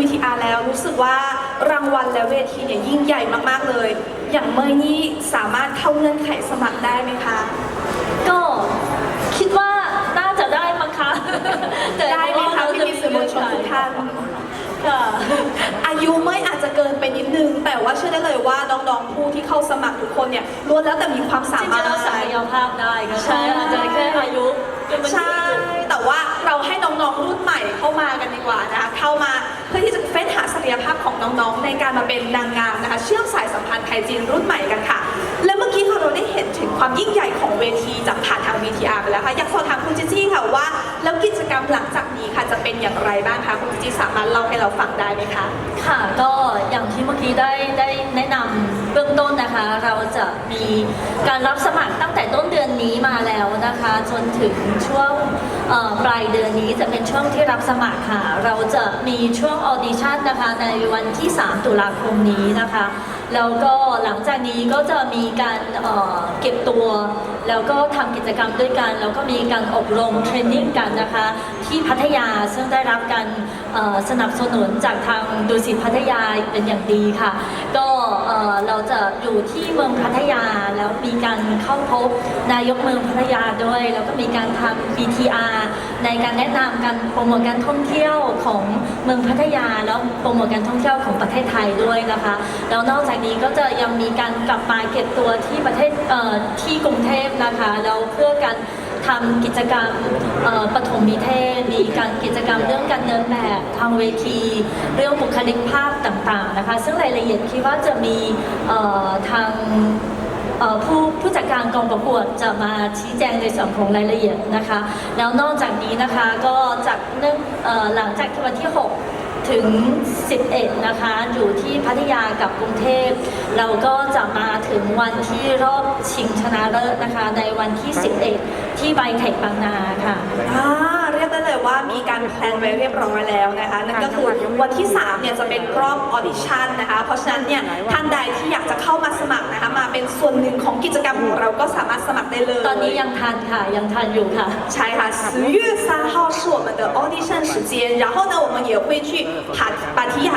VTR แล้วรู้สึกว่ารางวัลและเวทีเนี่ยยิ่งใหญ่มากๆเลย อย่างเมยนี่สามารถเข้าเงื่อนไขสมัครได้ไหมคะ ก็คิดว่าน่าจะได้มั้งคะแต่ได้ไหมคะว่าพี่พี่ๆสื่อมวลชนทุกท่านค่ะอายุไม่อาจจะเกินไปนิดนึง แต่ว่าเชื่อได้เลยว่าน้องๆผู้ที่เข้าสมัครทุกคนเนี่ยล้วนแล้วแต่มีความจสาริงมารถๆเราศักยภาพได้ก็ใช่ใช่อาจจะแค่อายุเป็นมันใช่แต่ว่าเราให้น้องๆรุ่นใหม่เข้ามากันดีกว่านะคะเข้ามา ของน้องๆ ในการมาเป็นนางงามนะคะ เชื่อมสายสัมพันธ์ไทยจีนรุ่นใหม่กันค่ะ และเมื่อกี้ค่ะเราได้เห็นถึงความยิ่งใหญ่ของเวทีจากผ่านทาง VTR ไปแล้วค่ะอยากสอบถามคุณจิจี้ค่ะว่า แล้วกิจกรรมหลังจากนี้ค่ะจะเป็นอย่างไรบ้างคะคุณจิจี้สามารถเล่าให้เราฟังได้ไหมคะ ค่ะก็อย่างที่เมื่อกี้ได้ได้ เบื้องต้นนะคะ เราจะมีการรับสมัครตั้งแต่ต้นเดือนนี้มาแล้วนะคะ จนถึงช่วงปลายเดือนนี้จะเป็นช่วงที่รับสมัครค่ะ เราจะมีช่วงออดิชั่นนะคะในวันที่ 3 ตุลาคมนี้นะคะ แล้วก็หลังจากนี้ก็จะมีการเอ่อเก็บตัว แล้วก็ทำกิจกรรมด้วยกัน แล้วก็มีการอบรมเทรนนิ่งกันนะคะ ที่พัทยาซึ่งได้รับการเอ่อสนับสนุนจากทางดุสิตพัทยาเป็นอย่างดีค่ะ ก็เอ่อเราจะอยู่ที่เมืองพัทยาแล้วมีการเข้าพบนายกเมืองพัทยาด้วย แล้วก็มีการทำ BTR ในการแนะนำการโปรโมทการท่องเที่ยวของเมืองพัทยา แล้วโปรโมทการท่องเที่ยวของประเทศไทยด้วยนะคะ แล้วนอกจากนี้ก็จะยังมีการกลับมาเก็บตัวที่ประเทศเที่กรุงเทพนะคะแล้วเพื่อการทำกิจกรรมปฐมนิเทศ มีการกิจกรรมเรื่องการเดินแบบทางเวที เรื่องบุคลิกภาพต่างๆนะคะ ซึ่งรายละเอียดคิดว่าจะมีทางผู้ผู้จัดการกองประกวดจะมาชี้แจงในส่วนของรายละเอียดนะคะ แล้วนอกจากนี้นะคะก็จากเนื่องหลังจากวันที่ 6 ถึง 11 นะคะ อยู่ที่พัทยากับกรุงเทพ เราก็จะมาถึงวันที่รอบชิงชนะเลิศนะคะ ในวันที่ 11 ที่ไบเทคบางนาค่ะ ว่ามีการแพลนไว้เรียบร้อยแล้วนะคะนั่นก็คือวันที่3เนี่ยจะเป็นรอบออดิชั่นนะคะ เพราะฉะนั้นเนี่ยท่านใดที่อยากจะเข้ามาสมัครนะคะมาเป็นส่วนหนึ่งของกิจกรรมของเราก็สามารถสมัครได้เลย ตอนนี้ยังทันค่ะยังทันอยู่ค่ะ ใช่ค่ะ十月三号是我们的 audition 时间，然后呢，我们也会去帕芭提雅，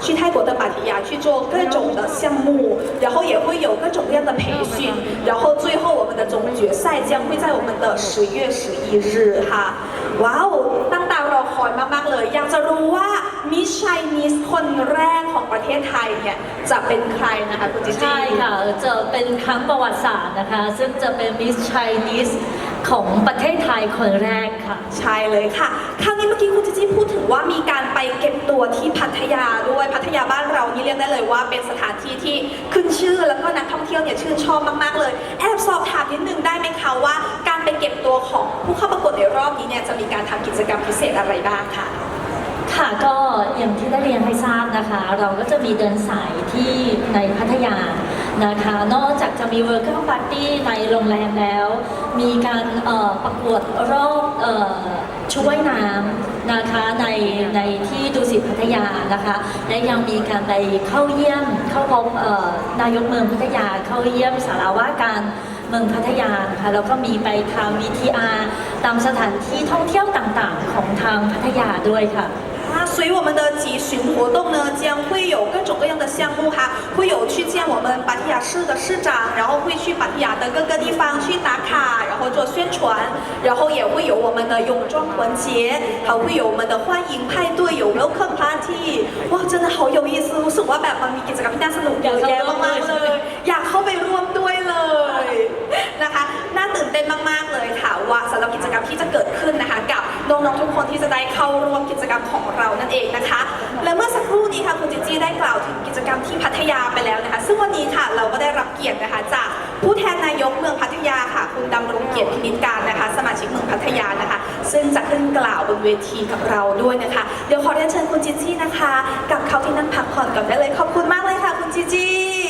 去泰国的芭提雅去做各种的项目，然后也会有各种各样的培训，然后最后我们的总决赛将会在我们的十月十一日哈。 ว้าว ตั้งตารอคอยมาก ๆ เลย อยากจะรู้ว่ามิสชัยนิสคนแรกของประเทศไทยเนี่ยจะเป็นใครนะคะคุณจิจิ ใช่ค่ะจะเป็นครั้งประวัติศาสตร์นะคะ ซึ่งจะเป็นมิส c ช n นิสของประเทศไทยคนแรกค่ะ ใช่เลยค่ะ ครั้งนี้เมื่อกี้คุณจิจิพูดถึงว่ามีการไปเก็บตัวที่พัทยาด้วย พัทยาบ้านเรานี่เรียกได้เลยว่าเป็นสถานที่ที่ขึ้นชื่อแล้วก็นักท่องเที่ยวเนี่ยชื่นชอบมาก ๆ เลย แอบสอบถามนิดนึงได้ไหมคะว่า การไปเก็บตัวของผู้เข้าประกวด ในรอบนี้เนี่ยจะมีการทำกิจกรรมพิเศษอะไรบ้างค่ะ ค่ะก็อย่างที่ได้เรียนให้ทราบนะคะ เราก็จะมีเดินสายที่ในพัทยานะคะ นอกจากจะมีเวิร์ก m ปาร์ตี้ในโรงแรมแล้ว มีการประกวดรอบเอ่อชุดว่ายน้ำนะคะในในที่ดุสิตพัทยานะคะ และยังมีการไปเข้าเยี่ยมเข้าพบนายกเมืองพัทยาเข้าเยี่ยมสารว่าการ เมืองพัทยานะคะแล้วก็มีไปทาง VTR ตามสถานที่ท่องเที่ยวต่างๆ ของทางพัทยาด้วยค่ะ 啊，所以我们的集训活动呢，将会有各种各样的项目哈，会有去见我们芭提雅市的市长，然后会去芭提雅的各个地方去打卡，然后做宣传，然后也会有我们的泳装团节，还会有我们的欢迎派对，有 welcome party，哇，真的好有意思，รู้สึกว่าแบบมันมีกิจกรรมที่น่าสนุกเยอะแยะมากๆ น้องๆทุกคนที่จะได้เข้าร่วมกิจกรรมของเรานั่นเองนะคะ และเมื่อสักครู่นี้ค่ะคุณจิจี้ได้กล่าวถึงกิจกรรมที่พัทยาไปแล้วนะคะ ซึ่งวันนี้ค่ะเราก็ได้รับเกียรตินะคะจากผู้แทนนายกเมืองพัทยาค่ะ คุณดำรงเกียรติพินิจการนะคะ สมาชิกเมืองพัทยานะคะ ซึ่งจะขึ้นกล่าวบนเวทีกับเราด้วยนะคะ เดี๋ยวขอเรียนเชิญคุณจิจี้นะคะกลับเข้าที่นั่งพักผ่อนก่อนได้เลยขอบคุณมากเลยค่ะ คุณจิจี้